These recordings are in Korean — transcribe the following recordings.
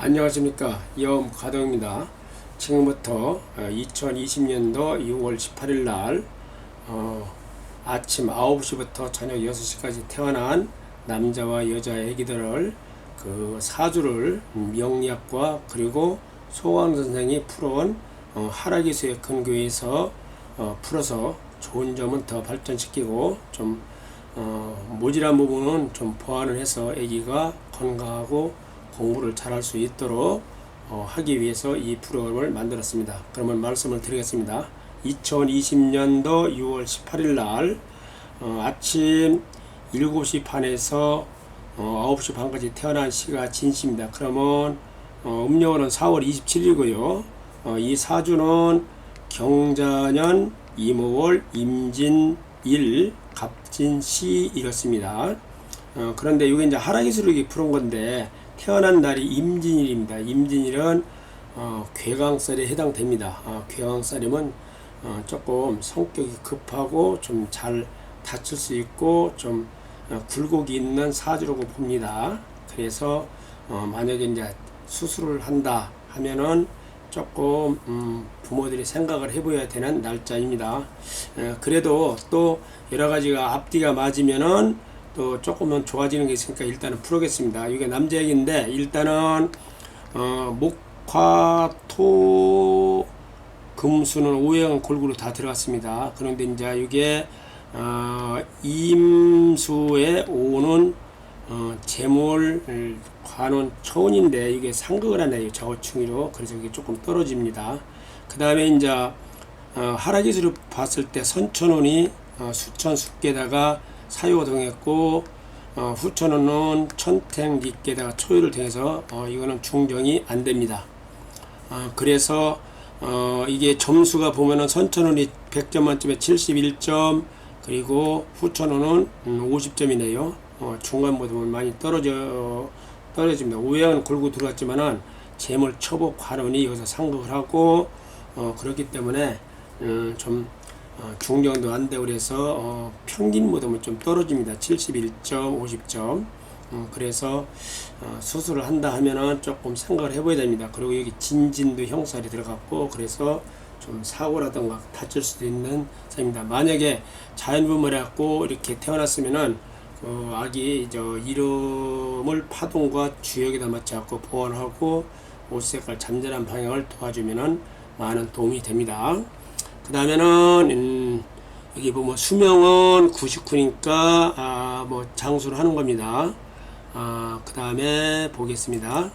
안녕하십니까 이엄 가동입니다. 지금부터 2020년도 6월 18일 날 어, 아침 9시부터 저녁 6시까지 태어난 남자와 여자 아기들을 그 사주를 명리학과 그리고 소강 선생이 풀어온 어, 하락이수의 근거에서 어, 풀어서 좋은 점은 더 발전시키고 좀 어, 모질한 부분은 좀 보완을 해서 아기가 건강하고 공부를 잘할 수 있도록 어, 하기 위해서 이 프로그램을 만들었습니다. 그러면 말씀을 드리겠습니다. 2020년도 6월 18일 날 어, 아침 7시 반에서 어, 9시 반까지 태어난 시가 진시입니다. 그러면 어, 음력으로는 4월 27일이고요. 어, 이 사주는 경자년 이모월 임진일 갑진시 이렇습니다. 어, 그런데 이게 이제 하락이수록이 풀은 건데 태어난 날이 임진일입니다. 임진일은 어, 괴강살에 해당됩니다. 어, 괴강살이면 어, 조금 성격이 급하고 좀 잘 다칠 수 있고 좀 어, 굴곡이 있는 사주라고 봅니다. 그래서 어, 만약에 이제 수술을 한다 하면은 조금 음, 부모들이 생각을 해봐야 되는 날짜입니다. 에, 그래도 또 여러 가지가 앞뒤가 맞으면은 또 조금은 좋아지는 게 있으니까 일단은 풀어겠습니다. 이게 남자 얘기인데 일단은 어, 목화 토 금수는 오행은 골고루 다 들어갔습니다. 그런데 이제 이게 어, 임수에 오는 어, 재물 관원 초운인데 이게 상극을 하네요. 저충이로 그래서 이게 조금 떨어집니다. 그 다음에 이제 어, 하락기수를 봤을 때 선천운이 어, 수천 숙계다가 사유가 동했고 어, 후천운은 천택 니께다가 초유를 통해서 어, 이거는 중정이 안 됩니다. 어, 그래서 어, 이게 점수가 보면은 선천운이 100점 만점에 71점 그리고 음, 50점이네요. 어, 중간보다 많이 떨어져 떨어집니다. 우행은 골고 들어갔지만은 재물 초복 관원이 여기서 상극을 하고 어, 그렇기 때문에 음, 좀 어, 중정도 안 되고 그래서 어, 평균보다는 좀 떨어집니다. 71점, 50점. 음, 그래서 어, 수술을 한다 하면은 조금 생각을 해봐야 됩니다. 그리고 여기 진진도 형살이 들어갔고 그래서 좀 사고라든가 다칠 수도 있는 상입니다. 만약에 자연분만해갖고 이렇게 태어났으면은 어, 아기 저 이름을 파동과 주역에다 맞춰갖고 보완하고 옷 색깔 잠잠한 방향을 도와주면은 많은 도움이 됩니다. 그 다음에는 음, 여기 보면 수명은 99니까 아, 뭐 장수를 하는 겁니다. 아, 그 다음에 보겠습니다.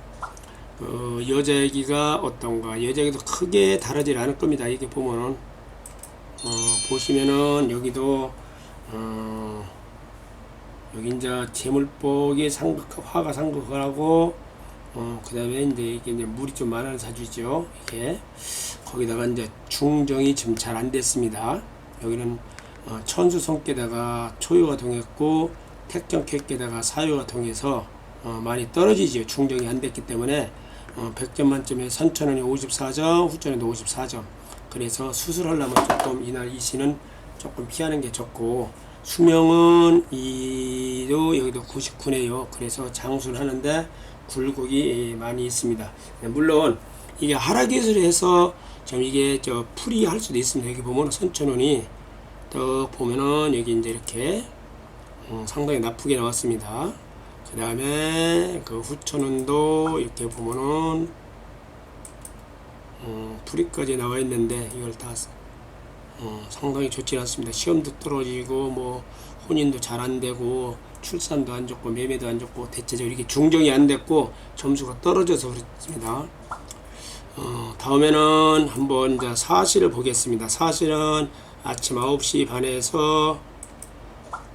어, 여자 얘기가 어떤가? 여자 얘기도 크게 다르질 않을 겁니다. 이게 보면은 어, 보시면은 여기도 어, 여기 이제 재물복이 상극 화가 상극을 하고 어, 그 다음에 이제 이게 이제 물이 좀 많은 사주죠. 이게 거기다가 이제 중정이 좀잘안 됐습니다. 여기는 어, 천수 성께다가 초유가 동했고 택정 쾌께다가 사유가 동해서 어, 많이 떨어지죠. 중정이 안 됐기 때문에 어, 100점 만점에 선천원이 54점, 후천원도 54점. 그래서 수술하려면 조금 이날 이시는 조금 피하는 게 좋고 수명은 이도 여기도 99네요. 그래서 장수를 하는데 굴곡이 많이 있습니다. 네, 물론 이게 하락기술을 해서 좀 이게 저 풀이 할 수도 있습니다. 여기 보면 선천원이 또 보면은 여기 이제 이렇게 음, 상당히 나쁘게 나왔습니다. 그 다음에 그 후천원도 이렇게 보면은 음, 풀이까지 나와 있는데 이걸 다 어, 상당히 좋지 않습니다. 시험도 떨어지고 뭐 혼인도 잘 안 되고 출산도 안 좋고 매매도 안 좋고 대체적으로 이렇게 중정이 안 됐고 점수가 떨어져서 그렇습니다. 어, 다음에는 한번 이제 사실을 보겠습니다. 사실은 아침 9시 반에서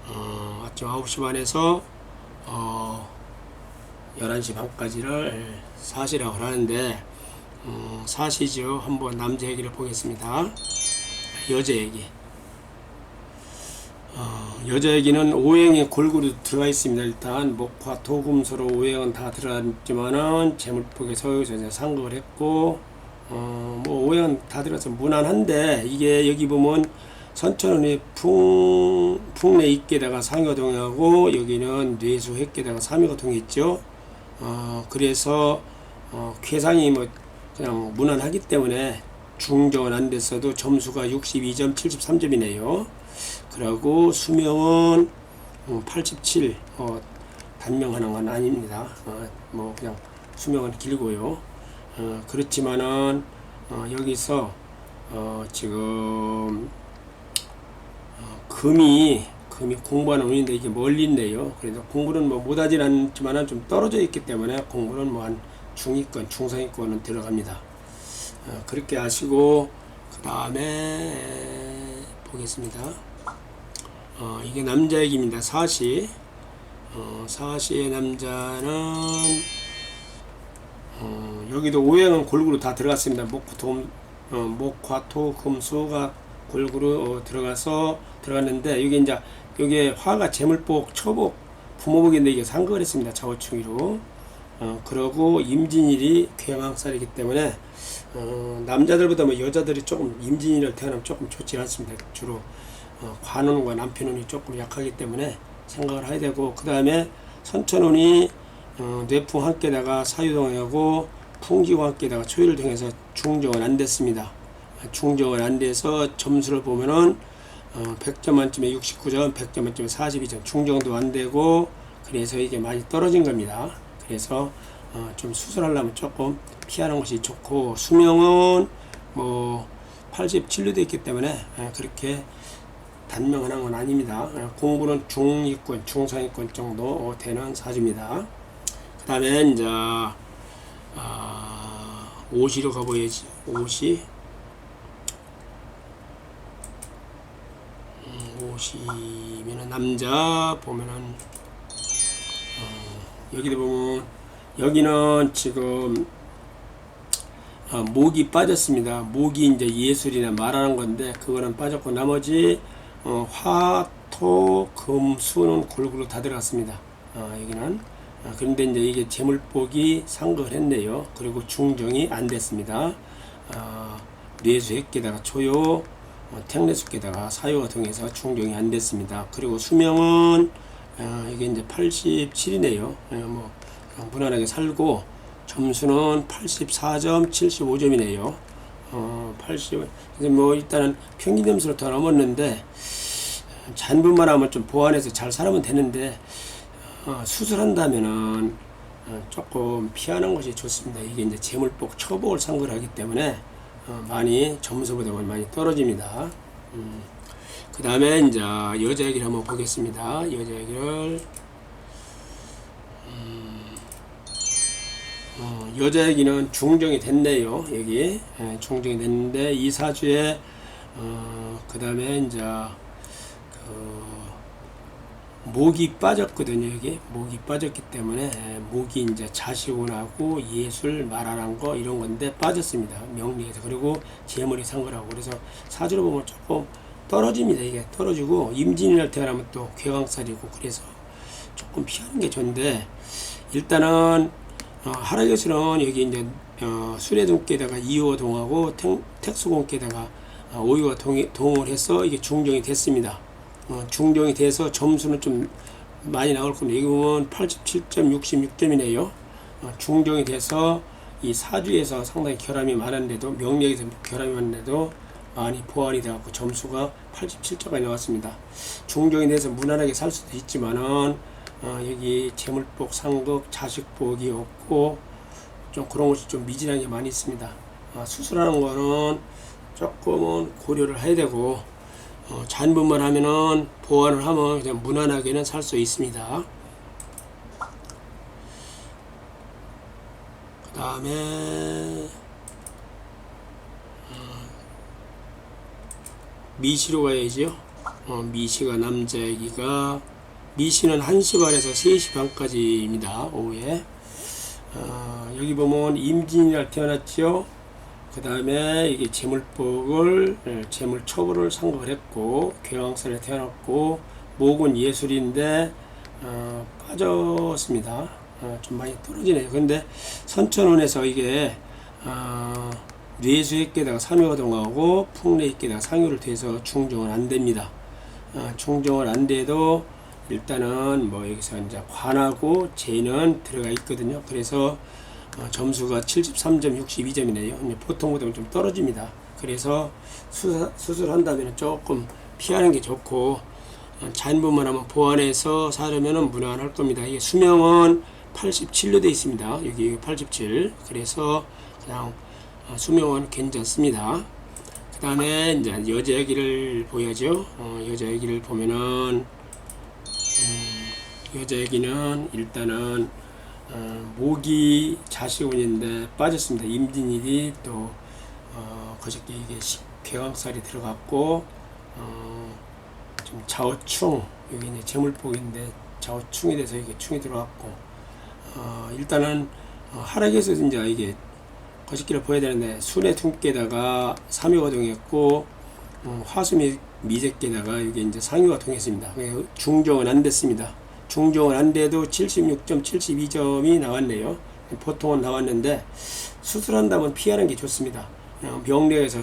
어, 아침 9시 반에서 어, 11시 반까지를 사실이라고 하는데 어, 사시죠. 한번 남자 얘기를 보겠습니다. 여자 얘기. 어, 여자 얘기는 오행에 골고루 들어가 있습니다. 일단 목화 토금서로 오행은 다 들어갔지만은 재물폭에서 이제 상극을 했고 어, 뭐 오행은 다 들어가서 무난한데 이게 여기 보면 선천운이 풍 풍내 있게다가 상여가 동하고 여기는 뇌수 핵게다가 삼여가 동했죠. 어, 그래서 어, 쾌상이 뭐 그냥 무난하기 때문에 중정은 안 됐어도 점수가 62점 73점이네요. 그리고 수명은 87 어, 단명하는 건 아닙니다. 어, 뭐 그냥 수명은 길고요. 어, 그렇지만은 어, 여기서 어, 지금 어, 금이 금이 공부하는 운인데 이게 있네요. 그래서 공부는 뭐 못하진 않지만은 좀 떨어져 있기 때문에 공부는 뭐 한 중위권, 중상위권은 들어갑니다. 어, 그렇게 아시고 그 다음에 보겠습니다. 어, 이게 남자 얘기입니다. 사시. 어, 사시의 남자는 어, 여기도 오행은 골고루 다 들어갔습니다. 목, 돔, 어, 목화, 토, 금, 수가 골고루 어, 들어가서 들어갔는데 여기 이제 여기에 화가 재물복, 처복, 부모복인데 이게 상극을 했습니다. 좌우충이로. 어, 그러고 임진일이 괴망살이기 때문에 어, 남자들보다 뭐 여자들이 조금 임진일을 태어나면 조금 좋지 않습니다. 주로 어, 관운과 남편운이 조금 약하기 때문에 생각을 해야 되고 그 다음에 선천운이 어, 뇌풍 함께다가 사유동하고 풍기와 함께다가 초일을 통해서 중정은 안 됐습니다. 중정은 안 돼서 점수를 보면은 어, 100점 만점에 69점, 100점 만점에 42점, 중정도 안 되고 그래서 이게 많이 떨어진 겁니다. 그래서 어, 좀 수술하려면 조금 피하는 것이 좋고 수명은 뭐 87류도 있기 때문에 어, 그렇게 단명한 건 아닙니다. 어, 공부는 중위권, 중상위권 정도 되는 사주입니다. 그 다음에 이제 아, 오시로 가봐야지. 오시. 음, 오시면은 남자 보면은 어, 여기도 보면 여기는 지금 어, 목이 빠졌습니다. 목이 이제 예술이나 말하는 건데 그거는 빠졌고 나머지 어, 화, 토, 금, 수는 골고루 다 들어갔습니다. 어, 여기는 아, 그런데 이제 이게 재물복이 상극을 했네요. 그리고 중정이 안 됐습니다. 아, 뇌수액계다가 초요, 어, 택내수계다가 사요가 통해서 중정이 안 됐습니다. 그리고 수명은 어, 이게 이제 87이네요. 뭐 그냥 무난하게 살고 점수는 84점, 75점이네요. 어, 80. 그래서 뭐 일단은 평균 점수를 더 넘었는데 잔분만 하면 좀 보완해서 잘 살면 되는데 어, 수술한다면은 어, 조금 피하는 것이 좋습니다. 이게 이제 재물복 초복을 상고를 하기 때문에 어, 많이 점수보다 많이 떨어집니다. 음, 그 다음에 이제 여자 얘기를 한번 보겠습니다. 여자 얘기를 음, 어, 여자 얘기는 중정이 됐네요. 여기 예, 중정이 됐는데 이 사주에 어, 그 다음에 이제 그 목이 빠졌거든요. 여기 목이 빠졌기 때문에 목이 이제 자식운하고 예술 말하는 거 이런 건데 빠졌습니다. 명리에서 그리고 재물이 상거라고 그래서 사주로 보면 조금 떨어집니다. 이게 떨어지고 임진이날 태어나면 또 괴강살이고 그래서 조금 피하는 게 좋은데 일단은 어, 하락에서는 여기 이제 어, 수레동께다가 이호 동하고 택수공께다가 어, 오유가 동, 동을 해서 이게 중정이 됐습니다. 어, 중정이 돼서 점수는 좀 많이 나올 겁니다. 여기 보면 87점, 66점이네요. 어, 중정이 돼서 이 사주에서 상당히 결함이 많은데도 명리에서 결함이 많은데도 많이 보완이 되었고 점수가 87점까지 나왔습니다. 중정이 돼서 무난하게 살 수도 있지만은 어, 여기 재물복, 상극, 자식복이 없고 좀 그런 것이 좀 미진한 게 많이 있습니다. 어, 수술하는 거는 조금은 고려를 해야 되고 어, 잔분만 하면은 보완을 하면 그냥 무난하게는 살 수 있습니다. 그 다음에 미시로 가야지요. 어, 미시가 남자 얘기가 미시는 1시 반에서 3시 반까지입니다. 오후에 어, 여기 보면 임진이날 태어났지요. 그 다음에 이게 재물복을 예, 재물 처벌을 상급을 했고 괴왕살에 태어났고 목은 예술인데 어, 빠졌습니다. 어, 좀 많이 떨어지네요. 근데 선천원에서 이게 어, 뇌수액계다가 삼유가 동하고 풍내액계다가 상유를 돼서 중정은 안 됩니다. 어, 중정은 안 돼도 일단은 뭐 여기서 이제 관하고 재는 들어가 있거든요. 그래서 어, 점수가 73.62점이네요. 보통보다는 좀 떨어집니다. 그래서 수술, 수술한다면 조금 피하는 게 좋고 어, 자연분만 하면 보완해서 사려면 무난할 겁니다. 이게 수명은 87로 되어 있습니다. 여기 87. 그래서 그냥 어, 수명은 괜찮습니다. 그 다음에 이제 여자 애기를 보여죠. 어, 여자 애기를 보면은 음, 여자 애기는 일단은 어, 모기 자식운인데 빠졌습니다. 임진일이 또 어, 그저께 이게 시- 궤왕살이 들어갔고 어, 좀 좌우충 여기 이제 재물복인데 좌우충이 돼서 이게 충이 들어갔고 어, 일단은 어, 하락에서 이제 이게 거시기를 보여야 되는데 순의 tum께다가 삼유가 동했고 음, 화수미 미제께다가 이게 이제 상유가 동했습니다. 그래서 중종은 안 됐습니다. 중종은 안 돼도 76점, 72점이 나왔네요. 보통은 나왔는데 수술한다면 피하는 게 좋습니다. 어, 명례에서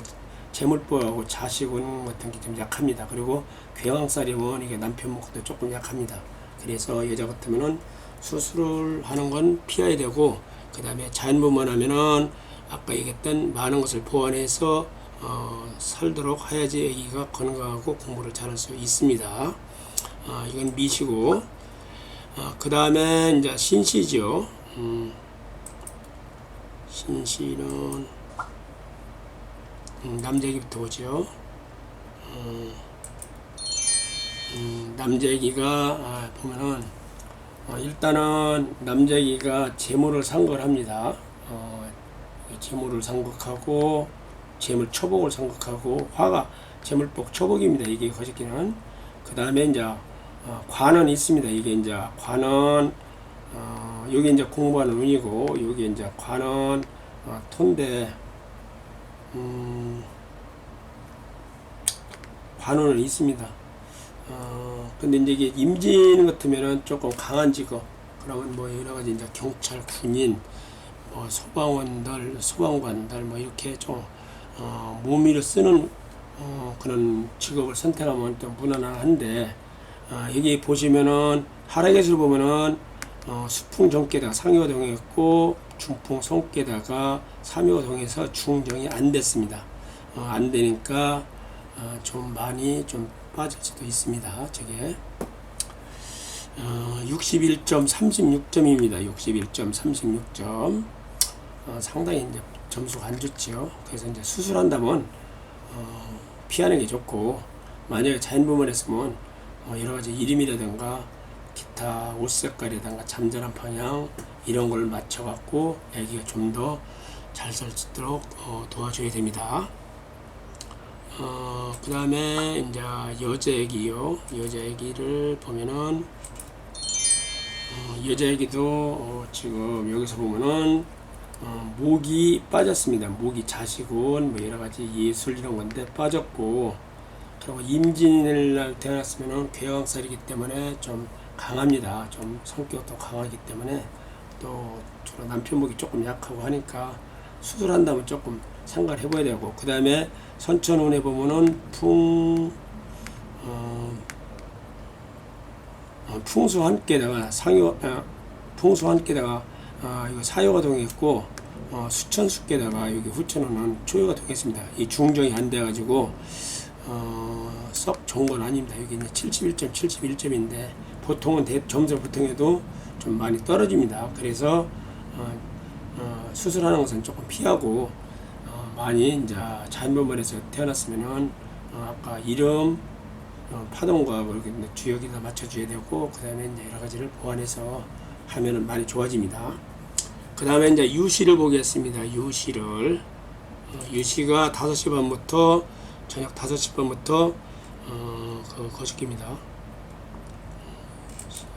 재물보하고 자식운 같은 게 좀 약합니다. 그리고 괴왕살이면 이게 남편 목도 조금 약합니다. 그래서 여자 같으면은 수술을 하는 건 피해야 되고 그 다음에 자연분만 하면은 아까 얘기했던 많은 것을 보완해서 어, 살도록 해야지 아기가 건강하고 공부를 잘할 수 있습니다. 아, 이건 미시고 그 다음에 이제 신시죠. 음, 신시는 음, 남자기부터 오죠. 음, 음, 남자기가 아, 보면은 어, 일단은 남자기가 재물을 상거합니다. 어, 재물을 상극하고 재물 초복을 상극하고 화가 재물복 초복입니다. 이게 거짓기는 그 다음에 이제 어, 관은 있습니다. 이게 이제 관은 어, 여기 이제 공부하는 운이고 여기 이제 관은 어, 톤데 음, 관운은 있습니다. 어, 근데 이제 이게 임진 같으면은 조금 강한 직업 그러면 뭐 여러 가지 이제 경찰, 군인, 뭐 소방원들, 소방관들 뭐 이렇게 좀 어, 몸위를 쓰는 어, 그런 직업을 선택하면 또 무난한데 어, 여기 보시면은 하락에서 보면은 어, 수풍 정께다가 상유가 동했고 중풍 성께다가 삼유가 동해서 중정이 안 됐습니다. 어, 안 되니까 어, 좀 많이 좀 빠질 수도 있습니다. 저게 어, 61.36점입니다. 61.36점 어, 상당히 이제 점수가 안 좋지요. 그래서 이제 수술한다면 어, 피하는 게 좋고 만약에 자연분만 했으면 어, 여러 가지 이름이라든가 기타 옷 색깔이라든가 잠자는 방향 이런 걸 맞춰갖고 애기가 좀 더 잘살 수 있도록 어, 도와줘야 됩니다. 어, 그 다음에 이제 여자 애기요. 여자 애기를 보면은 어, 여자 애기도 어, 지금 여기서 보면은 어, 목이 빠졌습니다. 목이 자식은 뭐 여러 가지 예술 이런 건데 빠졌고 그리고 임진을 날 태어났으면은 괴왕살이기 때문에 좀 강합니다. 좀 성격도 강하기 때문에 또 주로 남편 목이 조금 약하고 하니까 수술한다면 조금 생각을 해봐야 되고 그 다음에 선천운에 보면은 풍 어, 어, 풍수 한 개다가 상요 어, 풍수 한 개다가 어, 이거 사요가 동했고 어, 수천 수께다가 여기 후천운은 초요가 동했습니다. 이 중정이 안 돼가지고 어, 썩 좋은 건 아닙니다. 여기 이제 71점, 71점인데 보통은 대, 점수 보통에도 좀 많이 떨어집니다. 그래서 어, 어, 수술하는 것은 조금 피하고 어, 많이 이제 자연분만에서 태어났으면은 어, 아까 이름 어, 파동과 뭐 이렇게 주역에다 맞춰줘야 되고 그 다음에 이제 여러 가지를 보완해서 하면은 많이 좋아집니다. 그 다음에 이제 유시를 보겠습니다. 유시를 어, 유시가 5시 반부터 저녁 5시 반부터 어, 그 거시기입니다.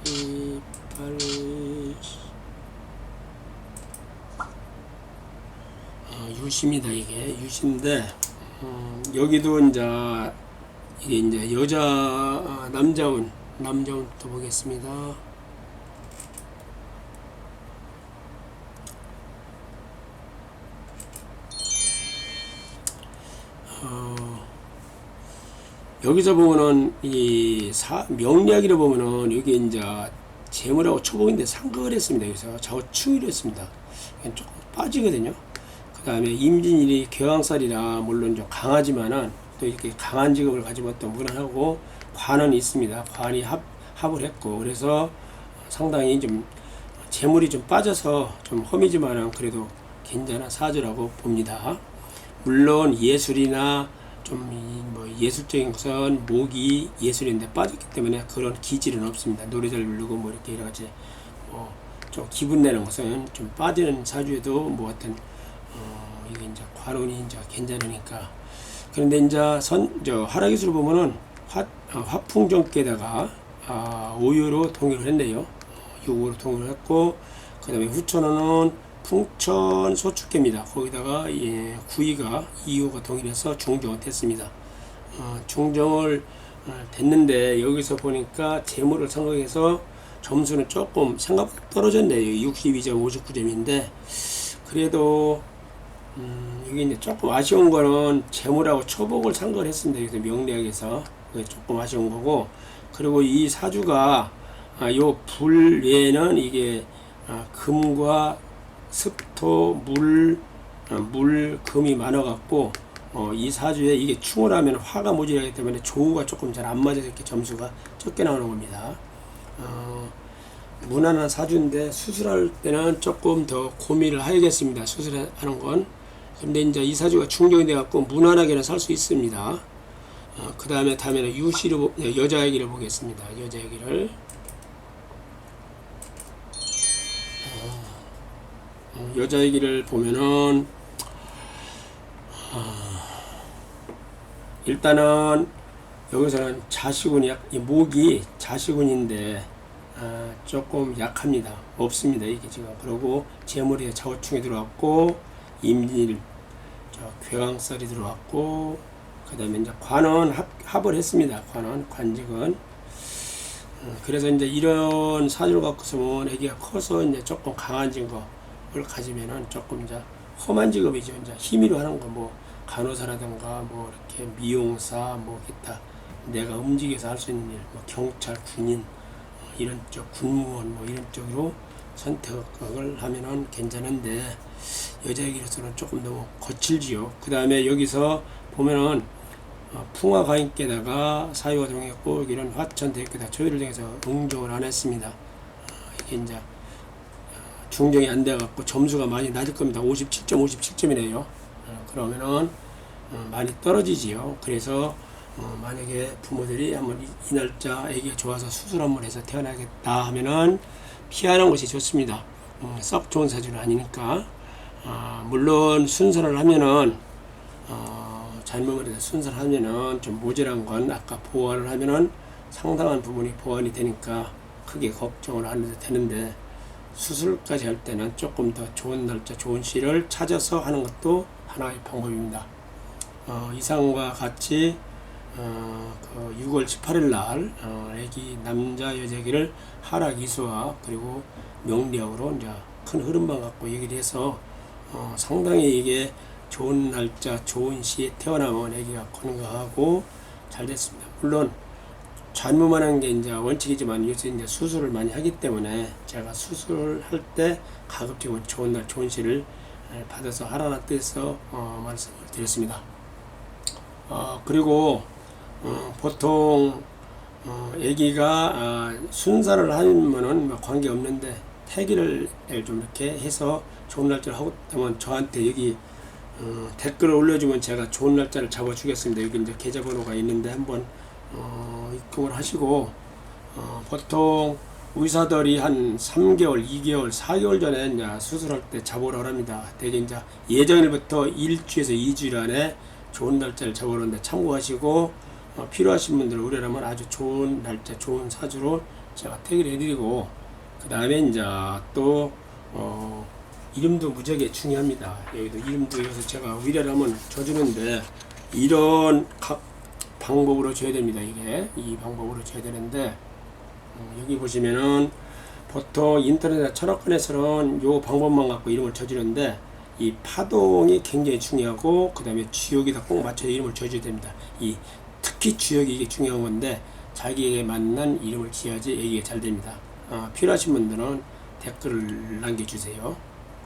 18 어, 유시입니다. 이게 유시인데 음, 여기도 이제 이게 이제 여자 아, 남자운 남자운부터 보겠습니다. 여기서 보면은 이 사, 명리학이를 보면은 여기 이제 재물하고 초복인데 상극을 했습니다. 여기서 좌우충이를 했습니다. 조금 빠지거든요. 그 다음에 임진일이 개왕살이라 물론 좀 강하지만은 또 이렇게 강한 직업을 가지고 또 무난하고 관은 있습니다. 관이 합, 합을 했고 그래서 상당히 좀 재물이 좀 빠져서 좀 험이지만은 그래도 괜찮은 사주라고 봅니다. 물론 예술이나 좀 뭐 예술적인 것은 목이 예술인데 빠졌기 때문에 그런 기질은 없습니다. 노래 잘 부르고 뭐 이렇게 여러 가지 뭐 좀 기분 내는 것은 좀 빠지는 사주에도 뭐 어떤 어 이게 이제 관운이 이제 괜찮으니까 그런데 이제 선저 하락기술 보면은 화 어, 화풍정께다가 아, 오유로 통일을 했네요. 요거로 통일을 했고 그 다음에 후천어는 풍천 소축계입니다. 거기다가 예, 구이가 이호가 동일해서 중정을 됐습니다. 어, 중정을 어, 됐는데 여기서 보니까 재물을 생각해서 점수는 조금 생각보다 떨어졌네요. 62점 59점인데 그래도 음, 이게 이제 조금 아쉬운 거는 재물하고 초복을 상거를 했습니다. 그래서 명리학에서 조금 아쉬운 거고 그리고 이 사주가 아, 요불 외에는 이게 아, 금과 습토, 물, 어, 물, 금이 많아갖고 어, 이 사주에 이게 충을 하면 화가 모자라기 때문에 조우가 조금 잘 안 맞아서 이렇게 점수가 적게 나오는 겁니다. 어, 무난한 사주인데 수술할 때는 조금 더 고민을 해야겠습니다. 수술하는 건. 근데 이제 이 사주가 충격이 돼갖고 무난하게는 살 수 있습니다. 어, 그 다음에 다음에는 유시를, 보- 네, 여자 얘기를 보겠습니다. 여자 얘기를. 여자 얘기를 보면은 아, 일단은 여기서는 자식운이 약, 이 목이 자식운인데 아, 조금 약합니다. 없습니다. 이게 지금 그러고 재물이 좌우충이 들어왔고 저 괴강살이 들어왔고 그 다음에 이제 관은 합, 합을 했습니다. 관은 관직은 어, 그래서 이제 이런 사주를 갖고서 보면 애기가 커서 이제 조금 강한 직업을 가지면은 조금 이제 험한 직업이죠. 이제 힘으로 하는 거 뭐 간호사라든가 뭐 이렇게 미용사 뭐 기타 내가 움직여서 할 수 있는 일, 뭐 경찰, 군인 어, 이런 쪽 군무원 뭐 이런 쪽으로 선택을 하면은 괜찮은데 여자 얘기로서는 조금 너무 거칠지요. 그 다음에 여기서 보면은 어, 풍화 가인께다가 사유가 동했고 여기는 화천 대교다 조율을 통해서 응종을 안 했습니다. 어, 이게 이제 어, 중정이 안 돼갖고 점수가 많이 낮을 겁니다. 57점, 57점이네요. 그러면은 어, 많이 떨어지지요. 그래서 어, 만약에 부모들이 한번 이, 이 날짜 아기가 좋아서 수술 한번 해서 태어나겠다 하면은 피하는 것이 좋습니다. 음, 썩 좋은 사주는 아니니까. 아, 물론 순서를 하면은 어, 잘못을 해서 순서를 하면은 좀 모자란 건 아까 보완을 하면은 상당한 부분이 보완이 되니까 크게 걱정을 안 해도 되는데 수술까지 할 때는 조금 더 좋은 날짜, 좋은 시를 찾아서 하는 것도 하나의 방법입니다. 어, 이상과 같이 어, 그 6월 18일 날 어, 애기 남자 여자기를 하락 이수와 그리고 명리학으로 이제 큰 흐름만 갖고 얘기를 해서 어, 상당히 이게 좋은 날짜, 좋은 시에 태어나면 애기가 건강하고 잘 됐습니다. 물론 잘못만 한 게 이제 원칙이지만 요새 이제 수술을 많이 하기 때문에 제가 수술할 때 가급적이면 좋은 날, 좋은 시를 받아서 하라는 뜻에서 어, 말씀을 드렸습니다. 어, 그리고 어, 보통 어, 아기가 아, 순사를 하면은 뭐 관계 없는데 태기를 좀 이렇게 해서 좋은 날짜를 하고 하면 저한테 여기 어, 댓글을 올려주면 제가 좋은 날짜를 잡아주겠습니다. 여기 이제 계좌번호가 있는데 한번 어, 입금을 하시고 어, 보통 의사들이 한 3개월, 2개월, 4개월 전에 이제 수술할 때 잡으라 합니다. 대개 이제 예정일부터 일주에서 2주일 안에 좋은 날짜를 잡아놓는데 참고하시고 어, 필요하신 분들 의뢰라면 아주 좋은 날짜, 좋은 사주로 제가 태기를 해드리고 그 다음에 이제 또 어, 이름도 무지하게 중요합니다. 여기도 이름도 여기서 제가 의뢰를 하면 줘주는데 이런 각 방법으로 줘야 됩니다. 이게 이 방법으로 줘야 되는데 음, 여기 보시면은 보통 인터넷 철학관에서는 요 방법만 갖고 이름을 쳐주는데 이 파동이 굉장히 중요하고 그 다음에 주역에다 꼭 맞춰 이름을 줘줘야 됩니다. 이 특히 주역이 이게 중요한 건데 자기에게 맞는 이름을 지어야지 얘기가 잘 됩니다. 어, 필요하신 분들은 댓글을 남겨주세요.